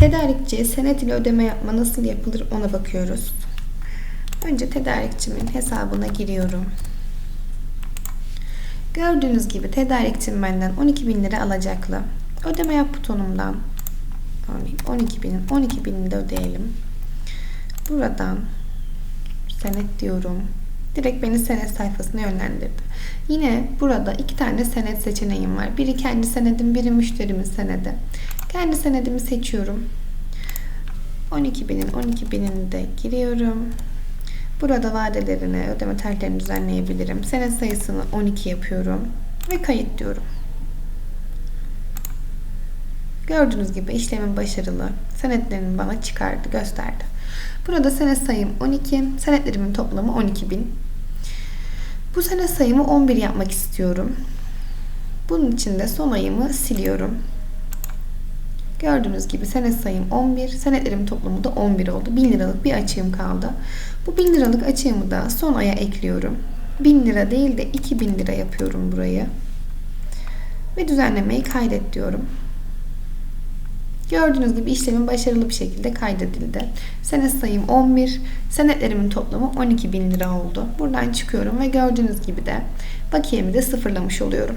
Tedarikçiye senet ile ödeme yapma nasıl yapılır ona bakıyoruz. Önce tedarikçimin hesabına giriyorum. Gördüğünüz gibi tedarikçim benden 12 bin lira alacaklı. Ödeme yap butonumdan örneğin 12 binin 12 binini de ödeyelim. Buradan senet diyorum. Direkt beni senet sayfasına yönlendirdi. Yine burada iki tane senet seçeneğim var. Biri kendi senedim, biri müşterimin senedi. Kendi senedimi seçiyorum. 12 binin 12 binini de giriyorum. Burada vadelerini, ödeme tarihlerini düzenleyebilirim. Senet sayısını 12 yapıyorum ve kayıt diyorum. Gördüğünüz gibi işlemin başarılı. Senetlerini bana çıkardı, gösterdi. Burada senet sayım 12, senetlerimin toplamı 12 bin. Bu senet sayımı 11 yapmak istiyorum. Bunun için de son ayımı siliyorum. Gördüğünüz gibi senet sayım 11, senetlerimin toplamı da 11 oldu. 1000 liralık bir açığım kaldı. Bu 1000 liralık açığımı da son aya ekliyorum. 1000 lira değil de 2000 lira yapıyorum burayı. Ve düzenlemeyi kaydet diyorum. Gördüğünüz gibi işlemin başarılı bir şekilde kaydedildi. Senet sayım 11, senetlerimin toplamı 12 bin lira oldu. Buradan çıkıyorum ve gördüğünüz gibi de bakiyemi de sıfırlamış oluyorum.